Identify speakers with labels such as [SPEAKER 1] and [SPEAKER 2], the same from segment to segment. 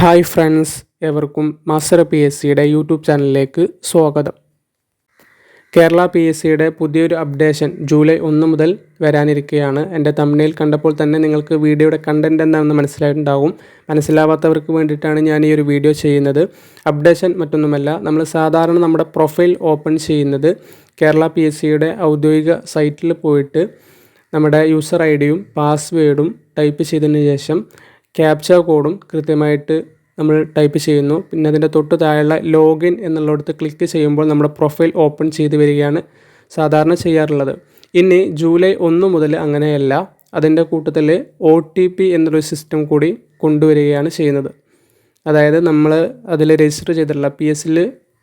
[SPEAKER 1] Hi friends എവർക്കും master P S സിയുടെ YouTube ചാനലിലേക്ക് സ്വാഗതം. കേരള പി എസ് സിയുടെ പുതിയൊരു അപ്ഡേഷൻ ജൂലൈ ഒന്ന് മുതൽ വരാനിരിക്കുകയാണ് എന്റെ തമിഴിൽ കണ്ടപ്പോൾ തന്നെ നിങ്ങൾക്ക് വീഡിയോയുടെ കണ്ടന്റ് എന്താണെന്ന് മനസ്സിലായിട്ടുണ്ടാകും മനസ്സിലാവാത്തവർക്ക് വേണ്ടിയിട്ടാണ് ഞാൻ ഈ ഒരു വീഡിയോ ചെയ്യുന്നത്. അപ്ഡേഷൻ മറ്റൊന്നുമല്ല നമ്മൾ സാധാരണ നമ്മുടെ പ്രൊഫൈൽ ഓപ്പൺ ചെയ്യുന്നത് കേരള പി എസ് സിയുടെ ഔദ്യോഗിക സൈറ്റിൽ പോയിട്ട് നമ്മുടെ യൂസർ ഐ ഡിയും പാസ്വേഡും ടൈപ്പ് ചെയ്തതിന് ശേഷം ക്യാപ്ച കോഡും കൃത്യമായിട്ട് നമ്മൾ ടൈപ്പ് ചെയ്യുന്നു. പിന്നെ അതിന്റെ തൊട്ട് താഴെയുള്ള ലോഗിൻ എന്നുള്ളിടത്ത് ക്ലിക്ക് ചെയ്യുമ്പോൾ നമ്മുടെ പ്രൊഫൈൽ ഓപ്പൺ ചെയ്ത് വരികയാണ് സാധാരണ ചെയ്യാറുള്ളത്. ഇനി ജൂലൈ ഒന്ന് മുതൽ അങ്ങനെയല്ല അതിന്റെ കൂട്ടത്തിൽ ഒ ടി പി എന്നൊരു സിസ്റ്റം കൂടി കൊണ്ടുവരികയാണ് ചെയ്യുന്നത്. അതായത് നമ്മൾ അതിൽ രജിസ്റ്റർ ചെയ്തിട്ടുള്ള പി എസിൽ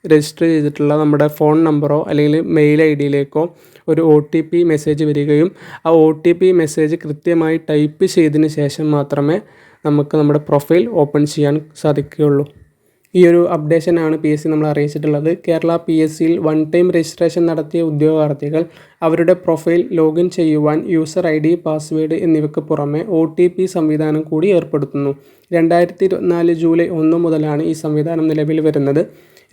[SPEAKER 1] രജിസ്റ്റർ ചെയ്തിട്ടുള്ള നമ്മുടെ ഫോൺ നമ്പറോ അല്ലെങ്കിൽ മെയിൽ ഐ ഡിയിലേക്കോ ഒരു ഒ ടി പി മെസ്സേജ് വരികയും ആ ഒ ടി പി മെസ്സേജ് കൃത്യമായി ടൈപ്പ് ചെയ്തതിന് ശേഷം മാത്രമേ നമുക്ക് നമ്മുടെ പ്രൊഫൈൽ ഓപ്പൺ ചെയ്യാൻ സാധിക്കുകയുള്ളൂ. ഈ ഒരു അപ്ഡേഷനാണ് പി എസ് സി നമ്മൾ അറിയിച്ചിട്ടുള്ളത്. കേരള പി എസ് സിയിൽ വൺ ടൈം രജിസ്ട്രേഷൻ നടത്തിയ ഉദ്യോഗാർത്ഥികൾ അവരുടെ പ്രൊഫൈൽ ലോഗിൻ ചെയ്യുവാൻ യൂസർ ഐ ഡി പാസ്വേഡ് എന്നിവയ്ക്ക് പുറമെ ഒ ടി പി സംവിധാനം കൂടി ഏർപ്പെടുത്തുന്നു. രണ്ടായിരത്തി ഇരുപത്തിനാല് ജൂലൈ ഒന്ന് മുതലാണ് ഈ സംവിധാനം നിലവിൽ വരുന്നത്.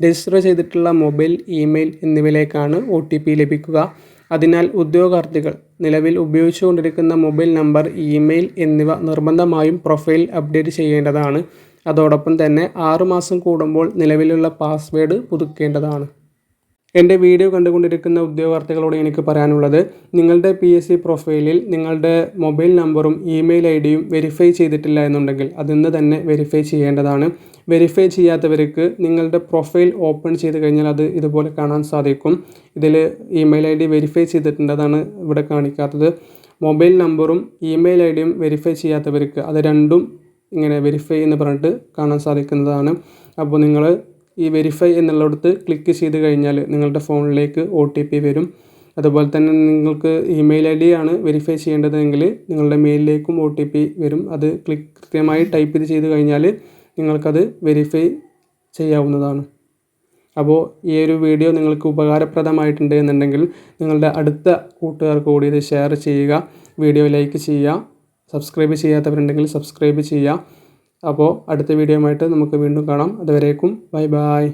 [SPEAKER 1] രജിസ്റ്റർ ചെയ്തിട്ടുള്ള മൊബൈൽ ഇമെയിൽ എന്നിവയിലേക്കാണ് ഒ ടി പി ലഭിക്കുക. അതിനാൽ ഉദ്യോഗാർത്ഥികൾ നിലവിൽ ഉപയോഗിച്ചുകൊണ്ടിരിക്കുന്ന മൊബൈൽ നമ്പർ ഇമെയിൽ എന്നിവ നിർബന്ധമായും പ്രൊഫൈൽ അപ്ഡേറ്റ് ചെയ്യേണ്ടതാണ്. അതോടൊപ്പം തന്നെ ആറുമാസം കൂടുമ്പോൾ നിലവിലുള്ള പാസ്വേഡ് പുതുക്കേണ്ടതാണ്. എന്റെ വീഡിയോ കണ്ടുകൊണ്ടിരിക്കുന്ന ഉദ്യോഗാർത്ഥികളോട് എനിക്ക് പറയാനുള്ളത് നിങ്ങളുടെ പി എസ് സി പ്രൊഫൈലിൽ നിങ്ങളുടെ മൊബൈൽ നമ്പറും ഇമെയിൽ ഐ ഡിയും വെരിഫൈ ചെയ്തിട്ടില്ല എന്നുണ്ടെങ്കിൽ അതിന്ന് തന്നെ വെരിഫൈ ചെയ്യേണ്ടതാണ്. വെരിഫൈ ചെയ്യാത്തവർക്ക് നിങ്ങളുടെ പ്രൊഫൈൽ ഓപ്പൺ ചെയ്ത് കഴിഞ്ഞാൽ അത് ഇതുപോലെ കാണാൻ സാധിക്കും. ഇതിൽ ഇമെയിൽ ഐ ഡി വെരിഫൈ ചെയ്തിട്ടുണ്ട് അതാണ് ഇവിടെ കാണിക്കാത്തത്. മൊബൈൽ നമ്പറും ഇമെയിൽ ഐ ഡിയും വെരിഫൈ ചെയ്യാത്തവർക്ക് അത് രണ്ടും ഇങ്ങനെ വെരിഫൈ എന്ന് പറഞ്ഞിട്ട് കാണാൻ സാധിക്കുന്നതാണ്. അപ്പോൾ നിങ്ങൾ ഈ വെരിഫൈ എന്നുള്ളിടത്ത് ക്ലിക്ക് ചെയ്ത് കഴിഞ്ഞാൽ നിങ്ങളുടെ ഫോണിലേക്ക് ഒ ടി പി വരും. അതുപോലെ തന്നെ നിങ്ങൾക്ക് ഇമെയിൽ ഐ ഡി ആണ് വെരിഫൈ ചെയ്യേണ്ടതെങ്കിൽ നിങ്ങളുടെ മെയിലിലേക്കും ഒ ടി പി വരും. അത് ക്ലിക്ക് കൃത്യമായി ടൈപ്പ് ഇത് ചെയ്ത് കഴിഞ്ഞാൽ നിങ്ങൾക്കത് വെരിഫൈ ചെയ്യാവുന്നതാണ്. അപ്പോൾ ഈ ഒരു വീഡിയോ നിങ്ങൾക്ക് ഉപകാരപ്രദമായിട്ടുണ്ട് എന്നുണ്ടെങ്കിൽ നിങ്ങളുടെ അടുത്ത കൂട്ടുകാർക്ക് കൂടി ഇത് ഷെയർ ചെയ്യുക. വീഡിയോ ലൈക്ക് ചെയ്യുക. സബ്സ്ക്രൈബ് ചെയ്യാത്തവരുണ്ടെങ്കിൽ സബ്സ്ക്രൈബ് ചെയ്യുക. അപ്പോൾ അടുത്ത വീഡിയോയുമായിട്ട് നമുക്ക് വീണ്ടും കാണാം. അതുവരേക്കും ബൈ ബൈ.